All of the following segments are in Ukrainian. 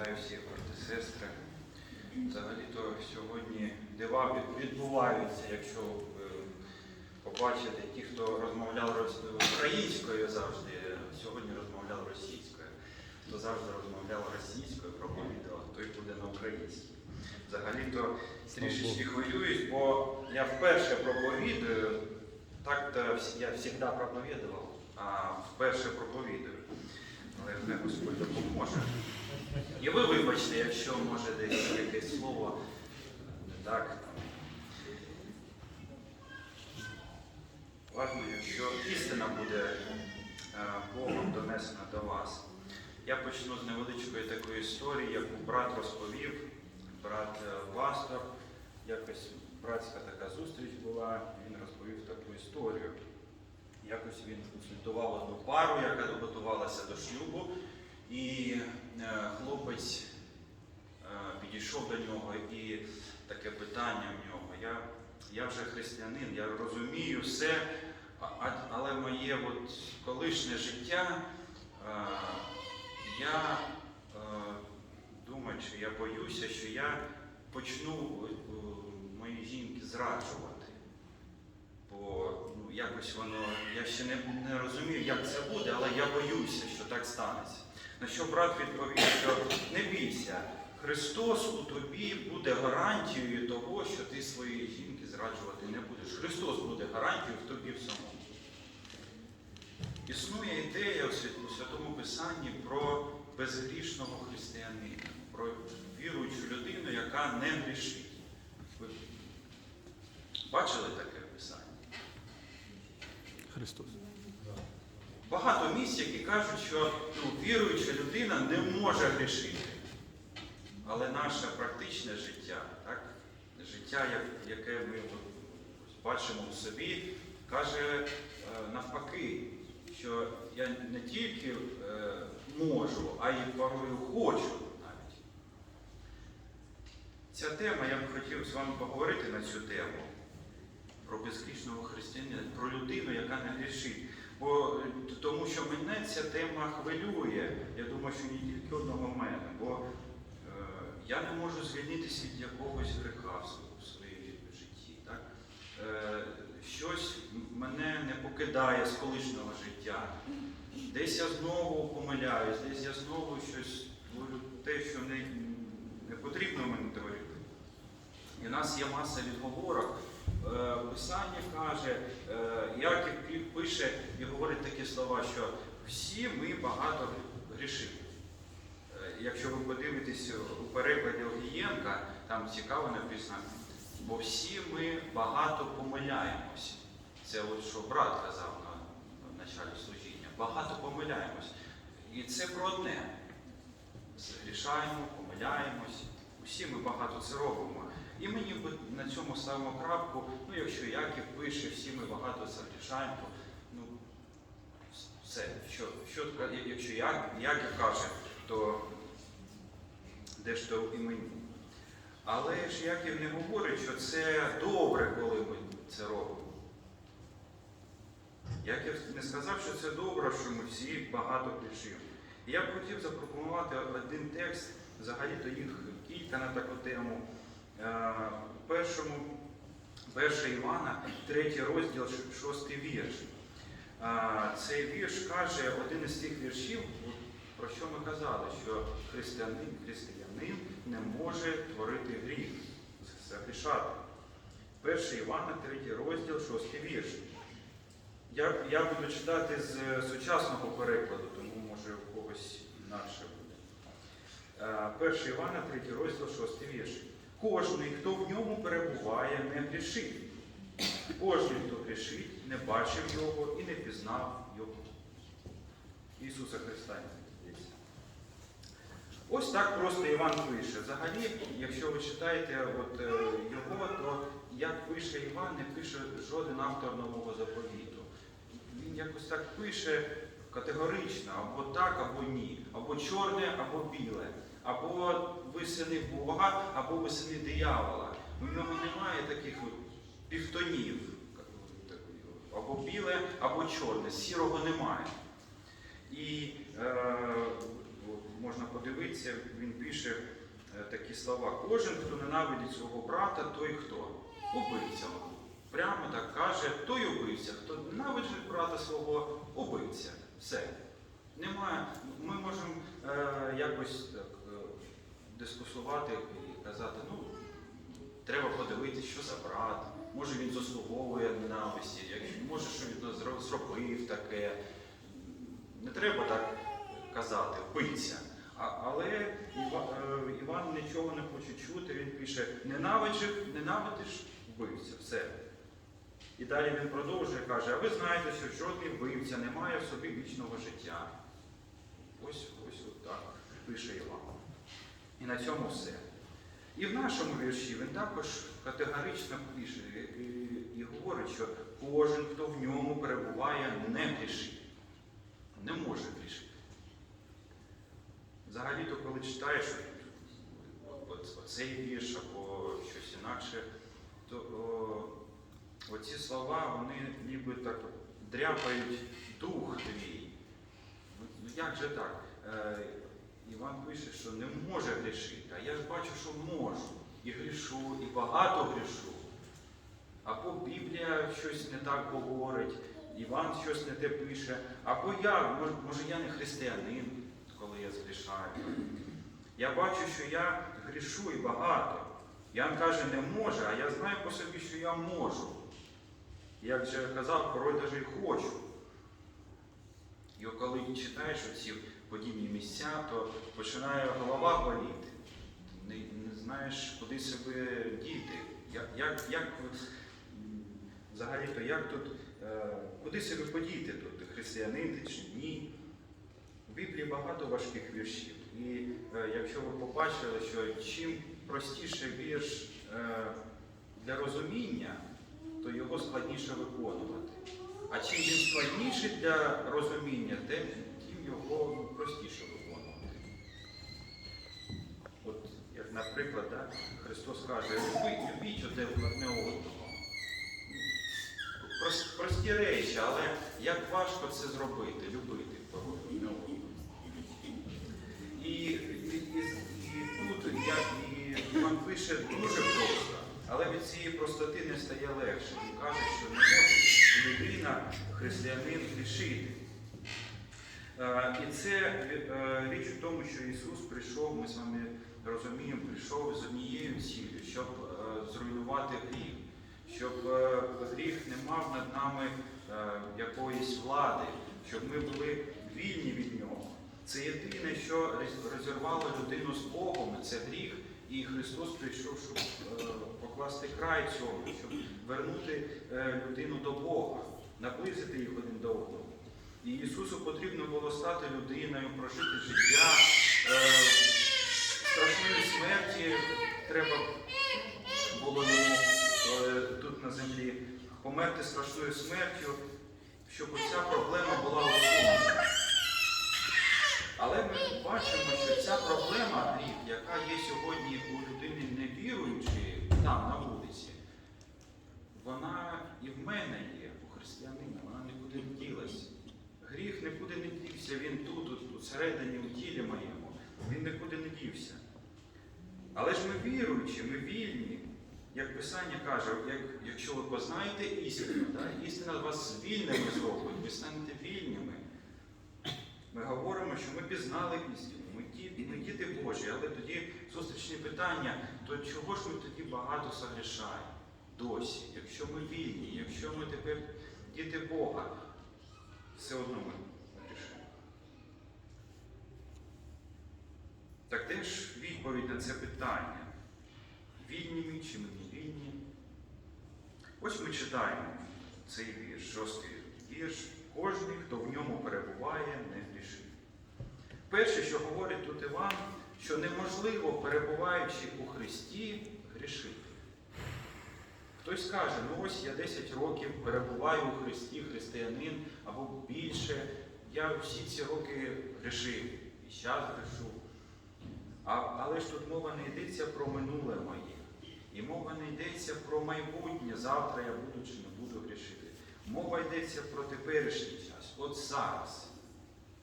Вітаю всіх брати сестри. Взагалі-то сьогодні дива відбуваються, якщо е, побачите ті, хто розмовляв українською завжди, сьогодні розмовляв російською. Хто завжди розмовляв російською, проповідував, той буде на українській. Взагалі-то трішечки хвилююсь, бо я вперше проповідую, так-то я завжди проповідував, а вперше проповідую. Але Господь допоможе. І ви вибачте, якщо може десь якесь слово не так. Важно, якщо істина буде е, Богом донесена до вас. Я почну з невеличкої такої історії, яку брат розповів, брат е, пастор. Якось братська така зустріч була, він розповів таку історію. Якось він консультував одну пару, яка готувалася до шлюбу, і хлопець е, підійшов до нього і таке питання в нього. Я, я вже християнин, я розумію все, але моє от колишнє життя, е, я е, думаю, чи я боюся, що я почну е, моїй жінки зраджувати. Бо ну, якось воно, я ще не, не розумію, як це буде, але я боюся, що так станеться. На що брат відповів, що не бійся, Христос у тобі буде гарантією того, що ти своєї жінки зраджувати не будеш. Христос буде гарантією в тобі в самому. Існує ідея у Святому Писанні про безгрішного християнина, про віруючу людину, яка не грішить. Бачили таке писання? Христос. Багато місць, які кажуть, що ну, віруюча людина не може грішити. Але наше практичне життя, так, життя, яке ми бачимо в собі, каже е, навпаки, що я не тільки е, можу, а й порою хочу навіть. Ця тема, я б хотів з вами поговорити на цю тему про безгрішного християнина, про людину, яка не грішить. Бо е, тому що мене ця тема хвилює. Я думаю, що не тільки одного мене, бо е, я не можу звільнитися від якогось гріха в в своєму житті. Так? Е, щось мене не покидає з колишнього життя. Десь я знову помиляюсь, десь я знову щось творю те, що не, не потрібно мені творити. І у нас є маса відговорок. Е, Писання каже, е, Яків пише і говорить такі слова, що всі ми багато грішимо. Е, Якщо ви подивитесь у перекладі Огієнка, там цікаво написано, бо всі ми багато помиляємось. Це от що брат казав на, началі служіння. Багато помиляємось. І це про одне. Грішаємо, помиляємось. Усі ми багато це робимо. І мені би на цьому ставимо крапку, ну якщо Яків пише, всі ми багато загрішаємо, то ну, все, що, що, якщо Як- Яків каже, то де ж то і мені. Але ж Яків не говорить, що це добре, коли ми це робимо. Яків не сказав, що це добре, що ми всі багато грішимо. Я б хотів запропонувати один текст, взагалі-то їх кілька на таку тему. Е, першому, 1 Івана, третій розділ, ш- шостий вірш. Е, Цей вірш каже, один із тих віршів, про що ми казали, що християнин, християнин не може творити гріх, загрішати. 1 Івана, третій розділ, шостий вірш. Я, я буду читати з сучасного перекладу, тому може у когось інакше буде. Е, 1 Івана, 3 розділ, 6 вірш. Кожний, хто в ньому перебуває, не грішить. Кожний, хто грішить, не бачив його і не пізнав його. Ісуса Христа. Ось так просто Іван пише. Взагалі, якщо ви читаєте от, е, його, то як пише Іван, не пише жоден автор нового заповіту. Він якось так пише категорично, або так, або ні, або чорне, або біле, або ви сини Бога, або ви сини диявола. У нього немає таких от півтонів, або біле, або чорне, сірого немає. І е, можна подивитися, він пише е, такі слова. Кожен, хто ненавидить свого брата, той хто? Убивця. Прямо так каже, той убивця. Хто ненавидить брата свого, убивця. Все. Немає. Ми можемо е, якось так дискусувати і казати, ну, треба подивитися, що за брат. Може він заслуговує ненависті, може, що він зробив таке. Не треба так казати. А, але е, Іван нічого не хоче чути, він пише, ненавиджив, ненавидиш вбивця. Все. І далі він продовжує, каже, а ви знаєте, що жодний вбивця не має в собі вічного життя. Ось ось так пише Іван. І на цьому все. І в нашому вірші він також категорично пише і, говорить, що кожен, хто в ньому перебуває, не грішить. Не може грішити. Взагалі-то, коли читаєш оцей вірш або щось інакше, то о, оці слова, вони ніби так дряпають дух твій. Ну як же так? Іван пише, що не може грішити, а я ж бачу, що можу. І грішу, і багато грішу. Або Біблія щось не так говорить, Іван щось не те пише, або я, може я не християнин, коли я згрішаю. Я бачу, що я грішу і багато. Ян каже, не може, а я знаю по собі, що я можу. Як же я казав, порой навіть і хочу. І коли читаєш оці подібні місця, то починає голова боліти. Не, не знаєш, куди себе діти. Як, як, як взагалі-то як тут, е, куди себе подіти тут? Християнин ти чи ні? В Біблії багато важких віршів. І е, якщо ви побачили, що чим простіше вірш е, для розуміння, то його складніше виконувати. А чим він складніший для розуміння, тим його простіше виконувати. От, як, наприклад, да, Христос каже, любіть, одне одного. Прості речі, але як важко це зробити, любити одне одного. І, і, і, і тут як і Іван пише дуже просто, але від цієї простоти не стає легше. Він каже, що не може людина, християнин грішити. Е, І це е, річ у тому, що Ісус прийшов, ми з вами розуміємо, прийшов з однією цілею, щоб е, зруйнувати гріх, щоб гріх не мав над нами якоїсь влади, щоб ми були вільні від нього. Це єдине, що розірвало людину з Богом, це гріх, і Христос прийшов, щоб покласти край цьому, щоб вернути людину до Бога, наблизити їх один до одного. І Ісусу потрібно було стати людиною, прожити життя, е, страшної смерті треба було йому е, тут на землі померти страшною смертю, щоб ця проблема була усунена. Але ми бачимо, що ця проблема, гріх, яка є сьогодні у людини невіруючої там на вулиці, вона і в мене є, у християнина, вона нікуди не ділась. Гріх нікуди не дівся, він тут, тут, всередині, в тілі моєму, він нікуди не дівся. Але ж ми віруючі, ми вільні. Як Писання каже, як, якщо ви познаєте істину, да, істина вас вільними зробить, ви станете вільними. Ми говоримо, що ми пізнали істину, ми діти, ми діти Божі, але тоді зустрічні питання, то чого ж ми тоді багато согрішаємо досі, якщо ми вільні, якщо ми тепер діти Бога, все одно ми грішимо. Так де ж відповідь на це питання? Вільні ми чи ми не вільні? Ось ми читаємо цей вірш, шостий вірш. Кожний, хто в ньому перебуває, не грішить. Перше, що говорить тут Іван, що неможливо, перебуваючи у Христі, грішити. Хтось скаже, ну ось я 10 років перебуваю у Христі, християнин або більше. Я всі ці роки грішив і зараз грішу. А, але ж тут мова не йдеться про минуле моє. І мова не йдеться про майбутнє, завтра я буду чи не буду грішити. Мова йдеться про теперішній час, от зараз.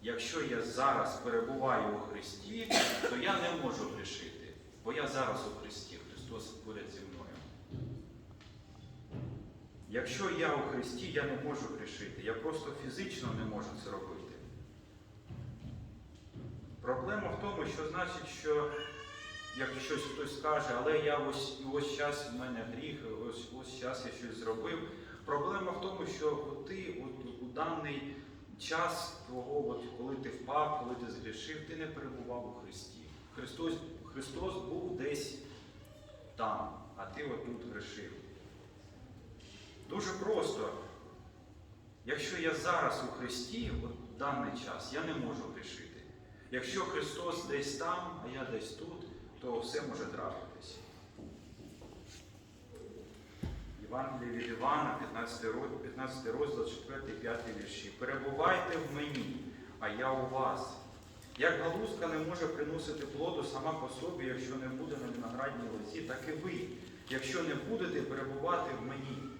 якщо я зараз перебуваю у Христі, то я не можу грішити, бо я зараз у Христі, Христос поряд зі мною. Якщо я у Христі, я не можу грішити, я просто фізично не можу це робити. Проблема в тому, що значить, що як щось хтось скаже, але я ось ось час в мене гріх, ось ось час я щось зробив. Проблема в тому, що ти от, у даний час твого, от, коли ти впав, коли ти згрішив, ти не перебував у Христі. Христос, Христос був десь там, а ти отут грішив. Дуже просто. Якщо я зараз у Христі, в даний час, я не можу грішити. Якщо Христос десь там, а я десь тут, то все може трапитись. Євангеліє від Івана, 15 розділ 4, 5 вірші. Перебувайте в мені, а я у вас. Як галузка не може приносити плоду сама по собі, якщо не буде на виноградній лозі, так і ви, якщо не будете перебувати в мені.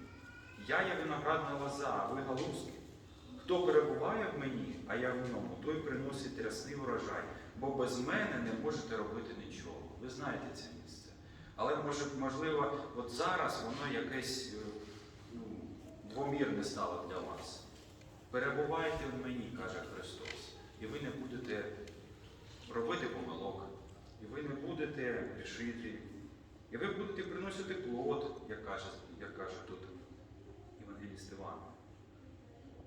Я є виноградна лоза, а ви галузки. Хто перебуває в мені, а я в ньому, той приносить рясний урожай, бо без мене не можете робити нічого. Ви знаєте це місце. Але може, можливо, от зараз воно якесь е, ну, двомірне стало для вас. Перебувайте в мені, каже Христос, і ви не будете робити помилок, і ви не будете грішити, і ви будете приносити плод, як каже, як каже тут Євангеліст Іван.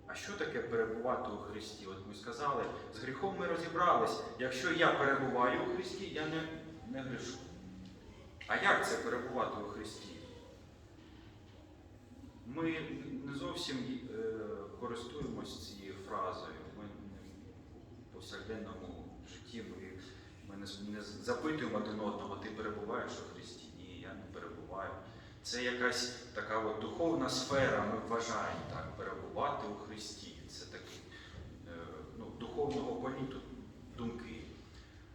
А що таке перебувати у Христі? От ми сказали, з гріхом ми розібрались. Якщо я перебуваю у Христі, я не, не грішу. А як це перебувати у Христі? Ми не зовсім е, користуємось цією фразою. Ми в повсякденному житті ми, ми не, не запитуємо один одного, ти перебуваєш у Христі? Ні, я не перебуваю. Це якась така от духовна сфера, ми вважаємо так, перебувати у Христі. Це такі е, ну, духовного політу думки.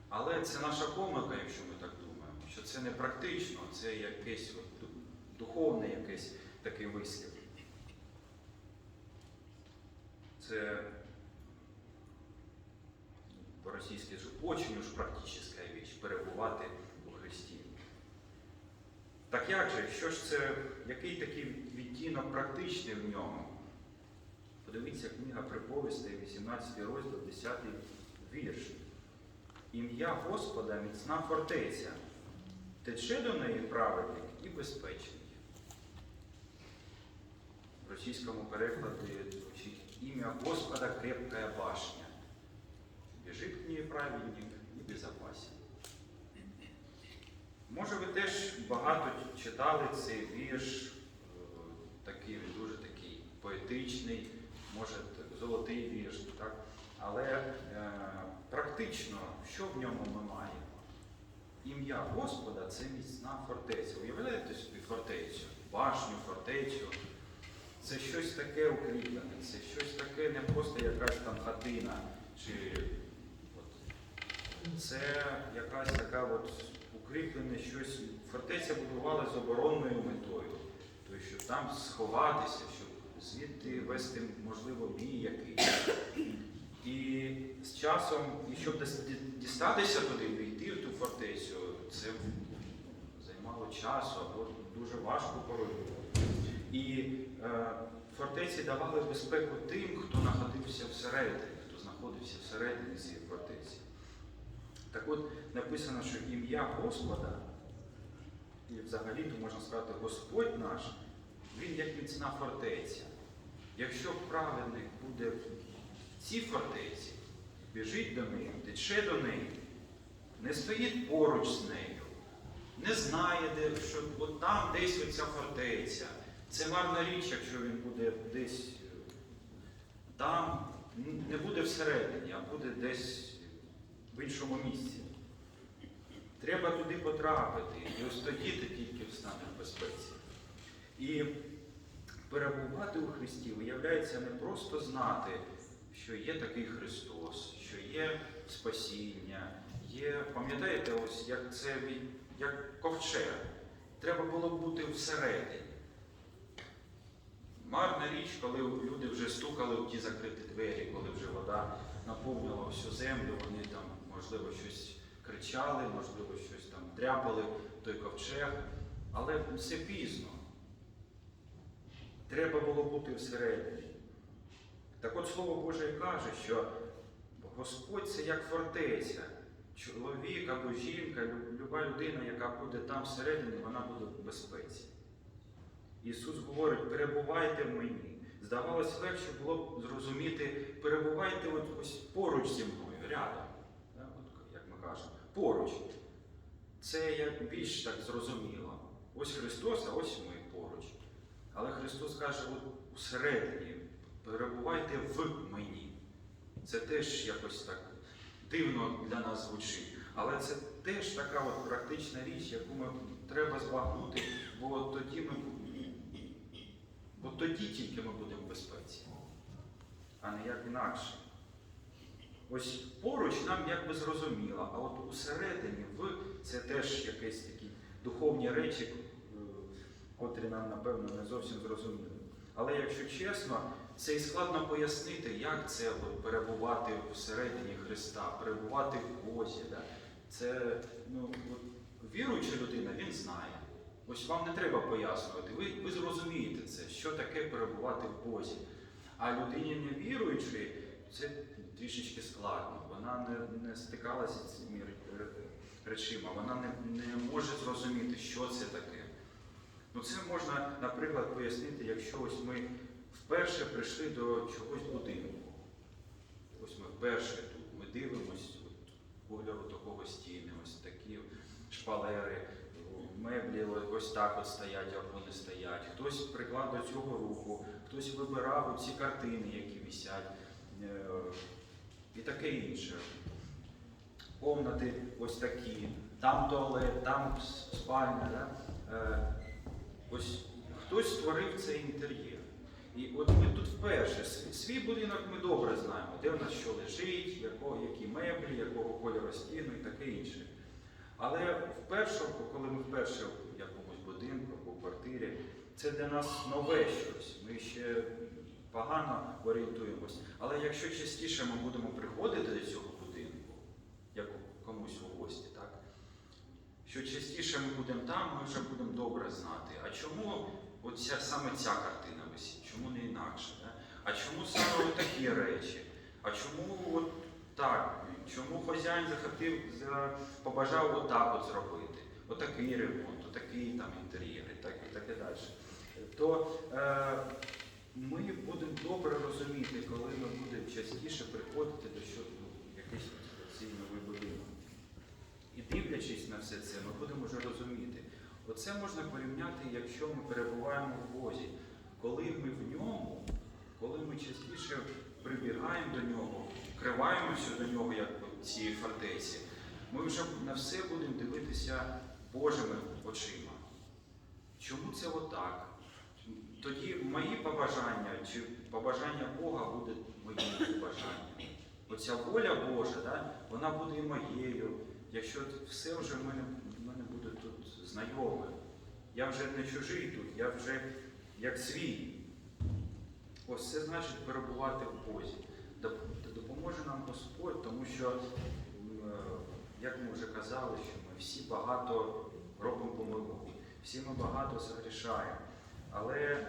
Але це наша помилка, якщо ми так думаємо, що це не практично, це якесь от, ду- духовне якесь такий вислів. Це по-російськи ж очень уж практична річ перебувати. Так як же, що ж це, який такий відтінок практичний в ньому? Подивіться книга приповістей, 18 розділ, 10 вірш. Ім'я Господа міцна фортеця, тече до неї праведник і безпечний. В російському перекладі ім'я Господа крепкая башня. Біжить к ній праведник і безопасен. Може, ви теж багато читали цей вірш, е, такий дуже такий поетичний, може золотий вірш, так? але е, практично, що в ньому ми маємо? Ім'я Господа це міцна фортеця. Уявляєте собі фортецю, башню, фортецю. Це щось таке укріплене, це щось таке не просто якась там хатина, чи це якась така от укріплене щось. Фортеця будувала з оборонною метою, тобто, щоб там сховатися, щоб звідти вести, можливо, бій якийсь. І з часом, і щоб дістатися туди, війти в ту фортецю, це займало часу або дуже важко порою. І е, фортеці давали безпеку тим, хто знаходився всередині, хто знаходився всередині цієї фортеці. Так от написано, що ім'я Господа, і взагалі то можна сказати, Господь наш, він як міцна фортеця. Якщо праведник буде в цій фортеці, біжить до неї, тече до неї, не стоїть поруч з нею, не знає, де, що от там десь оця фортеця. Це марна річ, якщо він буде десь е, там, не буде всередині, а буде десь в іншому місці. Треба туди потрапити, і ось тоді ти тільки встанеш в безпеці. І перебувати у Христі виявляється не просто знати, що є такий Христос, що є спасіння, є, пам'ятаєте, ось як це як ковчег. Треба було бути всередині. Марна річ, коли люди вже стукали в ті закриті двері, коли вже вода наповнило всю землю, вони там, можливо, щось кричали, можливо, щось там дряпали той ковчег, але все пізно. Треба було бути всередині. Так от Слово Боже каже, що Господь це як фортеця. Чоловік або жінка, люба людина, яка буде там всередині, вона буде в безпеці. Ісус говорить, перебувайте в мені. Здавалось, легше було б зрозуміти, перебувайте от ось поруч зі мною, рядом. От, як ми кажемо, поруч. Це як більш так зрозуміло. Ось Христос, а ось ми поруч. Але Христос каже, от усередині, перебувайте в мені. Це теж якось так дивно для нас звучить. Але це теж така от практична річ, яку ми треба збагнути, бо тоді ми бо тоді тільки ми будемо безпеці, а не як інакше. Ось поруч нам якби зрозуміло, а от усередині в це теж якісь такі духовні речі, е, котрі нам, напевно, не зовсім зрозуміли. Але якщо чесно, це і складно пояснити, як це перебувати всередині Христа, перебувати в Бозі. Да? Це ну, віруюча людина, він знає. Ось вам не треба пояснювати. Ви, ви зрозумієте це, що таке перебувати в Бозі. А людині невіруючій це трішечки складно. Вона не, не стикалася з цими речима, вона не, не може зрозуміти, що це таке. Ну це можна, наприклад, пояснити, якщо ось ми вперше прийшли до чогось будинку. Ось ми вперше тут, ми дивимось от, кольору такого стіни, ось такі шпалери, меблі ось так от стоять, як вони стоять. Хтось приклав до цього руку, хтось вибирав ці картини, які висять, е, і таке інше. Комнати ось такі, там туалет, там спальня. Да? Е, Ось хтось створив цей інтер'єр. І от ми тут вперше свій, будинок ми добре знаємо, де в нас що лежить, які меблі, якого кольору стіну і таке інше. Але вперше, коли ми вперше в якомусь будинку або квартирі, це для нас нове щось. Ми ще погано орієнтуємось. Але якщо частіше ми будемо приходити до цього будинку, як комусь у гості, так? що частіше ми будемо там, ми вже будемо добре знати. А чому оця, саме ця картина висить? Чому не інакше? Да? А чому саме такі речі? А чому от так? Чому хазяїн захотів, побажав отак от зробити? Отакий ремонт, отакий там інтер'єр і так, і таке далі. То е, ми будемо добре розуміти, коли ми будемо частіше приходити до що, до якийсь цей новий будинок. І дивлячись на все це, ми будемо вже розуміти. Оце можна порівняти, якщо ми перебуваємо в Бозі. Коли ми в ньому, коли ми частіше прибігаємо до нього, вкриваємося до нього, як цій фортеці, ми вже на все будемо дивитися Божими очима. Чому це отак? Тоді мої побажання чи побажання Бога буде моїм побажанням. Оця воля Божа, да, вона буде і моєю. Якщо все вже в мене, в мене буде тут знайоме, я вже не чужий тут, я вже як свій. Ось це значить перебувати в Бозі. Допоможе нам Господь, тому що, е, як ми вже казали, що ми всі багато робимо помилок, всі ми багато загрішаємо. Але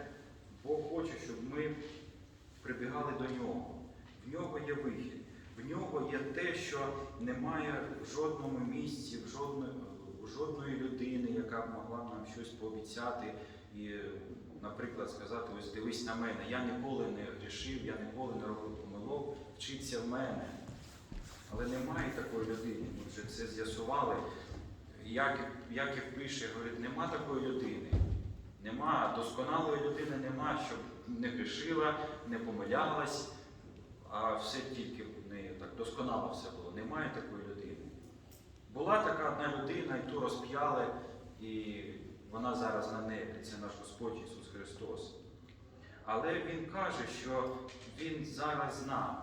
Бог хоче, щоб ми прибігали до нього. В нього є вихід. В нього є те, що немає в жодному місці, в жодної, у жодної людини, яка б могла нам щось пообіцяти і, наприклад, сказати: ось дивись на мене, я ніколи не грішив, я ніколи не робив помилок, вчиться в мене. Але немає такої людини. Ми вже це з'ясували. Яків, Яків пише, говорить, нема такої людини. Нема досконалої людини, нема, щоб не грішила, не помилялась, а все тільки в неї так досконало все було. Немає такої людини. Була така одна людина, і ту розп'яли, і вона зараз на небі. Це наш Господь Ісус Христос. Але Він каже, що Він зараз з нами.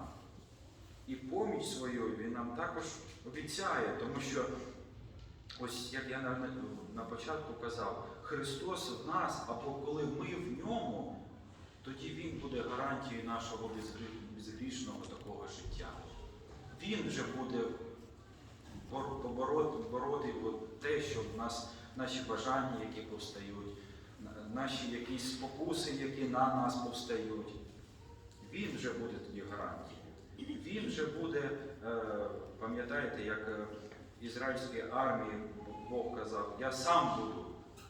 І поміч свою Він нам також обіцяє, тому що, ось як я на, на, початку казав, Христос в нас, або коли ми в ньому, тоді Він буде гарантією нашого безгрі- безгрішного такого життя. Він вже буде бор- побороти те, що в нас наші бажання, які повстають, наші якісь спокуси, які на нас повстають. Він вже буде тоді гарантією. Він вже буде, е, пам'ятаєте, як е, ізраїльській армії Бог казав, я сам буду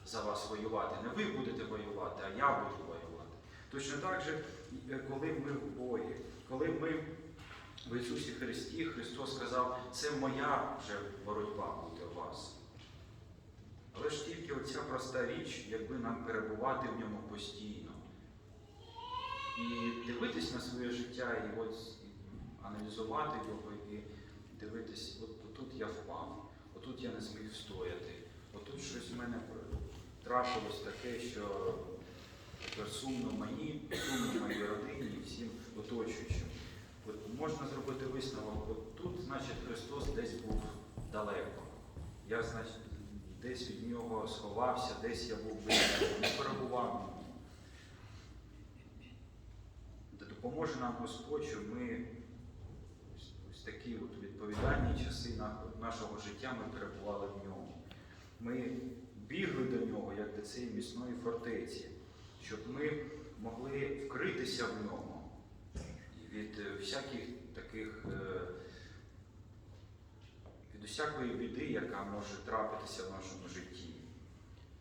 за вас воювати. Не ви будете воювати, а я буду воювати. Точно так же, е, коли ми в бої, коли ми в Ісусі Христі, Христос сказав, це моя вже боротьба буде у вас. Але ж тільки оця проста річ, якби нам перебувати в ньому постійно. І дивитись на своє життя, і от аналізувати його, і дивитись, от тут я впав, отут я не зміг встояти, отут щось в мене трапилось таке, що тепер сумно мені, сумно моїй родині і всім оточуючим. От можна зробити висновок, от тут, значить, Христос десь був далеко. Я, значить, десь від нього сховався, десь я був близько, не перебував. Та допоможе нам Господь, щоб ми ось- такі от відповідальні часи нашого життя ми перебували в ньому. Ми бігли до нього, як до цієї міцної фортеці, щоб ми могли вкритися в ньому від е, всяких таких, від усякої біди, яка може трапитися в нашому житті.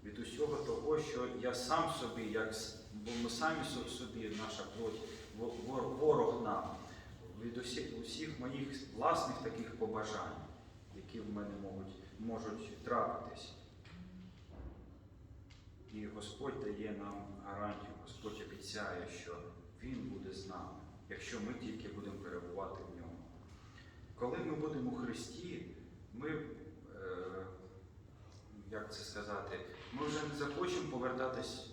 Від усього того, що я сам собі, як бо ми самі собі, наша плоть, ворог нам, від усіх, усіх моїх власних таких побажань, які в мене можуть, можуть трапитись. І Господь дає нам гарантію, Господь обіцяє, що Він буде з нами, якщо ми тільки будемо перебувати в ньому. Коли ми будемо у Христі, ми, е, як це сказати, ми вже не захочемо повертатись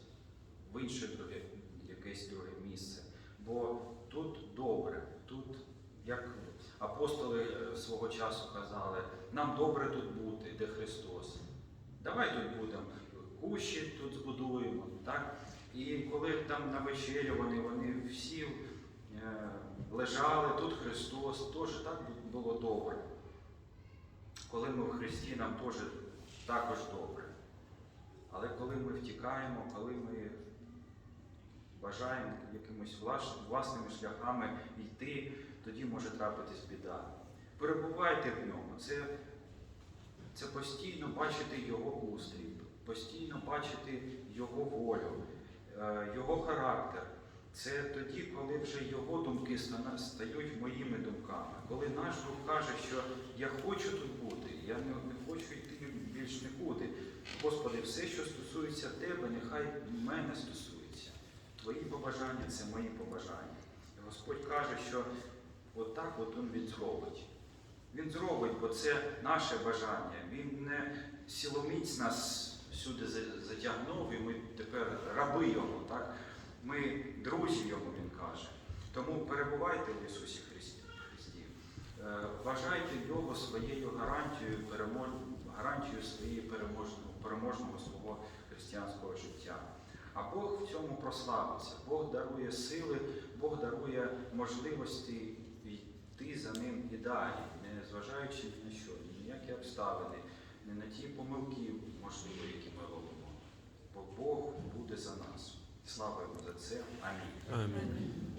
в інше друге, якесь друге місце. Бо тут добре, тут, як апостоли е, свого часу казали, нам добре тут бути, де Христос. Давай тут будемо, кущі тут збудуємо. Так? І коли там на вечері вони, вони всі е, лежали, тут Христос, теж так було добре. Коли ми в Христі, нам теж також добре. Але коли ми втікаємо, коли ми бажаємо якимось власними шляхами йти, тоді може трапитись біда. Перебувайте в ньому. Це, це постійно бачити його устрій, постійно бачити його волю, е, його характер. Це тоді, коли вже його думки стають моїми думками. Коли наш дух каже, що я хочу тут бути, я не, не хочу йти більш нікуди. Господи, все, що стосується Тебе, нехай мене стосується. Твої побажання це мої побажання. І Господь каже, що отак от Він він зробить. Він зробить, бо це наше бажання. Він не силоміць нас сюди затягнув, і ми тепер раби його. Так? Ми друзі йому, він каже. Тому перебувайте в Ісусі Христі. Е, Вважайте його своєю гарантією, гарантією своєї переможного, переможного свого християнського життя. А Бог в цьому прославиться. Бог дарує сили, Бог дарує можливості йти за ним і далі, не зважаючи ні на що, ні на які обставини, не на ті помилки, можливо, які ми робимо. Бо Бог буде за нас. Слава йому за це. Амінь. Амінь.